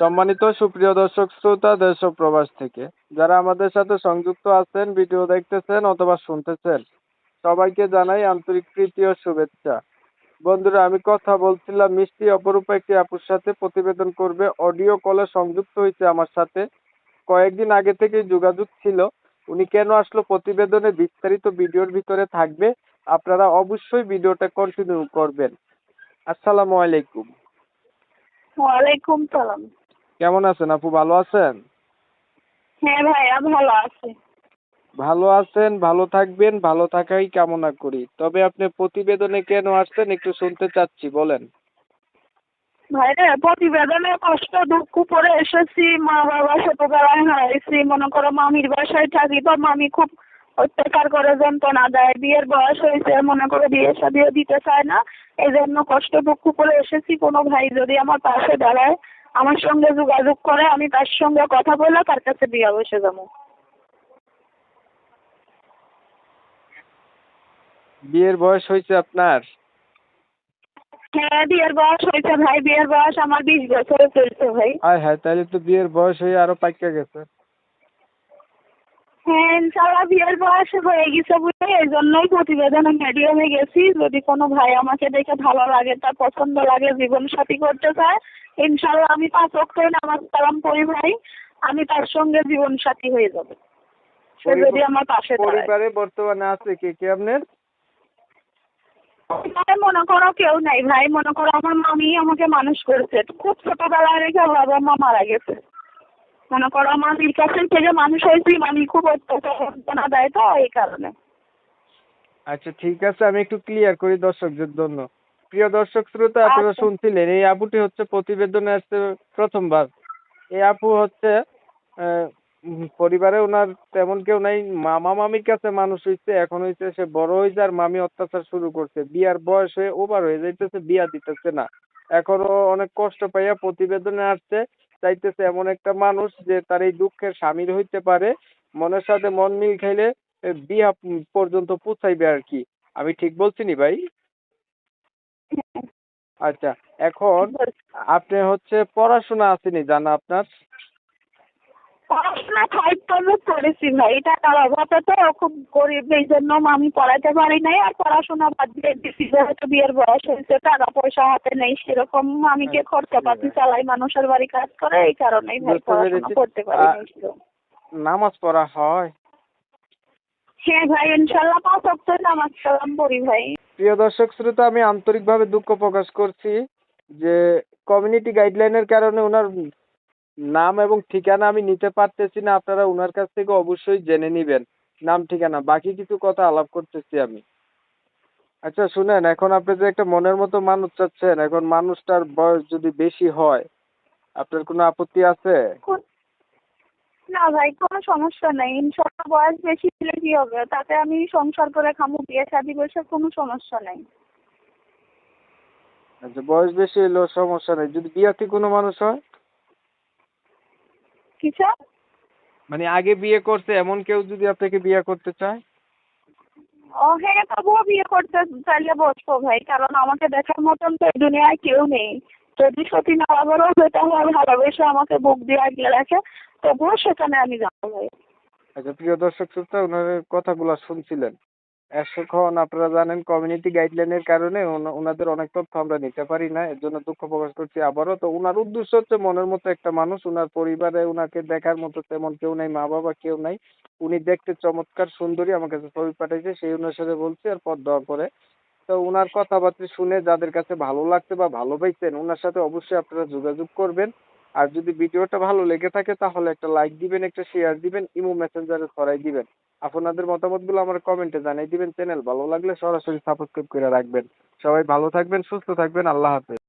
সম্মানিত সুপ্রিয় দর্শক শ্রোতা, দেশ প্রবাস থেকে। যারা আমাদের সাথে সংযুক্ত আছেন, ভিডিও দেখতেছেন অথবা শুনতেছেন, সবাইকে জানাই আন্তরিক প্রীতি ও শুভেচ্ছা। বন্ধুরা, আমি কথা বলছিলাম, মিষ্টি অপরূপা একটি আপুর সাথে প্রতিবেদন করবে। অডিও কলে সংযুক্ত হয়েছে আমার সাথে। কয়েকদিন আগে থেকেই যোগাযোগ ছিল। উনি কেন আসলো প্রতিবেদনে বিস্তারিত ভিডিওর ভিতরে থাকবে, আপনারা অবশ্যই ভিডিওটা কন্টিনিউ করবেন। আসসালামু আলাইকুম। ওয়ালাইকুম সালাম। কেমন আছেন আপু ভালো আছেন? হ্যাঁ ভাইয়া ভালো আছি। ভালো আছেন ভালো থাকবেন ভালো থাকাই কামনা করি। তবে আপনি প্রতিবেদনে কেন আসছেন একটু শুনতে চাচ্ছি বলেন। ভাইরে প্রতিবেদনে কষ্ট দুঃখ করে এসেছি মা বাবা ছোটবেলায় হারাইছি। মনে করো মামির বাসায় থাকি তো মামি খুব অত্যাচার করে যন্ত্রণা দেয়। বিয়ের বয়স হয়েছে মনে করে বিয়ে শাদিও দিতে চায় না। এই জন্য কষ্ট দুঃখ করে এসেছি। কোনো ভাই যদি আমার পাশে দাঁড়ায় আমার সঙ্গে যোগাযোগ করে আমি তার সঙ্গে কথা বলে তার কাছে বিয়ে বসে যাব। বিয়ের বয়স হয়েছে আপনার? হ্যাঁ বিয়ের বয়স হয়েছে ভাই বিয়ের বয়স আমার বিশ বছরে চলছে ভাই। হ্যাঁ হ্যাঁ তাহলে তো বিয়ের বয়স হয়ে আরও পাইকা গেছে। হ্যাঁ ইনশাল্লাহ বিয়ের বয়স হয়ে গেছে বুঝে এই জন্যই প্রতিবেদনে মিডিয়ামে গেছি। যদি কোনো ভাই আমাকে দেখে ভালো লাগে তার পছন্দ লাগে জীবন সাথী করতে চায় ইনশাল্লাহ আমি পাঁচ অক্ষর নামাজ কালাম পড়ি ভাই। আমি তার সঙ্গে জীবন সাথী হয়ে যাব। সে যদি আমার পাশে পরিবারে বর্তমানে আছে কে কে আপনার? মনে করো কেউ নাই ভাই মনে করো আমার মামি আমাকে মানুষ করেছে। খুব ছোটবেলায় রেখে বাবা মা মারা গেছে। মনে করো মামির কাছে থেকে মানুষ হয়েছি মামি খুব অত্যাচার যন্ত্রণা দেয় তো এই কারণে। আচ্ছা ঠিক আছে আমি একটু ক্লিয়ার করি দর্শকদের জন্য। প্রিয় দর্শক শ্রোতা আপনারা আচ্ছা। শুনছিলেন এই আপুটি হচ্ছে প্রতিবেদনে আসছে প্রথমবার। এই আপু হচ্ছে পরিবারে ওনার তেমন কেউ নাই মামা মামির কাছে মানুষ হইছে এখন হইছে সে বড় হয়েছে আর মামি অত্যাচার শুরু করছে। বিয়ার বয়স হয়ে ওভার হয়ে যাইতেছে বিয়া দিতেছে না। এখনও অনেক কষ্ট পাইয়া প্রতিবেদনে আসছে চাইতেছে এমন একটা মানুষ যে তার এই দুঃখের সামিল হইতে পারে। মনের সাথে মন মিল খাইলে বিয়া পর্যন্ত পৌঁছাইবে আর কি। আমি ঠিক বলছি নি ভাই? আচ্ছা এখন আপনি হচ্ছে পড়াশোনা আসেনি জানা আপনার? পড়াশোনা ফাইভ পর্যন্ত করেছি ভাই টাকার অভাবে তো খুব গরিব এই জন্য আমি পড়াতে পারি নাই আর পড়াশোনা বাদ দিয়ে দিছি যেহেতু বিয়ের বয়স হয়েছে টাকা পয়সা হাতে নেই সেরকম আমি কে খরচা পাতি চালাই মানুষের বাড়ি কাজ করে এই কারণেই ভাই পড়াশোনা করতে পারি নামাজ পড়া হয়? হ্যাঁ ভাই ইনশাল্লাহ পাঁচ অক্টর নামাজ কালাম পড়ি ভাই। প্রিয় দর্শক শ্রোতা আমি আন্তরিকভাবে দুঃখ প্রকাশ করছি যে কমিউনিটি গাইডলাইনের কারণে ওনার নাম এবং ঠিকানা আমি নিতে পারতেছি না আপনারা ওনার কাছ থেকে অবশ্যই জেনে নেবেন। নাম ঠিকানা বাকি কিছু কথা আলাপ করতেছি আমি। আচ্ছা শুনেন এখন আপনি যে একটা মনের মতো মানুষ চাচ্ছেন এখন মানুষটার বয়স যদি বেশি হয় আপনার কোনো আপত্তি আছে? না ভাই কোনো সমস্যা নেই। ইনশাল্লাহ বয়স বেশি হলে কি হবে? তাতে আমি সংসার করে খামু বিয়ে শাদি বসে কোনো সমস্যা নেই। আচ্ছা বয়স বেশি হলেও সমস্যা নেই। যদি বিয়াতি কোনো মানুষ হয়? কিছু মানে আগে বিয়ে করছে এমন কেউ যদি আপনাকে বিয়ে করতে চায়? ও হ্যাঁ তবুও বিয়ে করতে চাইলে বসবো ভাই কারণ আমাকে দেখার মতন তো এই দুনিয়ায় কেউ নেই। যদি সতী নারাবরও হতে হয় ভালোবেসে আমাকে বুক দিয়ে আগলে রাখে তবুও সেখানে আমি যাব ভাই। আচ্ছা প্রিয় দর্শক শ্রোতা ওনার কথাগুলো শুনছিলেন। এখন আপনারা জানেন কমিউনিটি গাইডলাইনের কারণে ওনাদের অনেক তথ্য আমরা নিতে পারি না, এর জন্য দুঃখ প্রকাশ করছি আবারও। তো ওনার উদ্দেশ্য হচ্ছে মনের মতো একটা মানুষ, ওনার পরিবারে ওনাকে দেখার মতো তেমন কেউ নাই মা বাবা কেউ নাই। উনি দেখতে চমৎকার, সুন্দরী, আমার কাছে ছবি পাঠিয়েছে, সেই অনুসারে বলছি আর পদ দেওয়ার পরে। তো ওনার কথাবার্তা শুনে যাদের কাছে ভালো লাগছে বা ভালো পাইছেন ওনার সাথে অবশ্যই আপনারা যোগাযোগ করবেন। আর যদি ভিডিওটা ভালো লেগে থাকে তাহলে একটা লাইক দিবেন, একটা শেয়ার দিবেন, ইমো মেসেঞ্জারে ছড়াই দিবেন। আপনাদের মতামতগুলো আমার কমেন্টে জানিয়ে দিবেন। চ্যানেল ভালো লাগলে সরাসরি সাবস্ক্রাইব করে রাখবেন। সবাই ভালো থাকবেন, সুস্থ থাকবেন, আল্লাহ হাফেজ।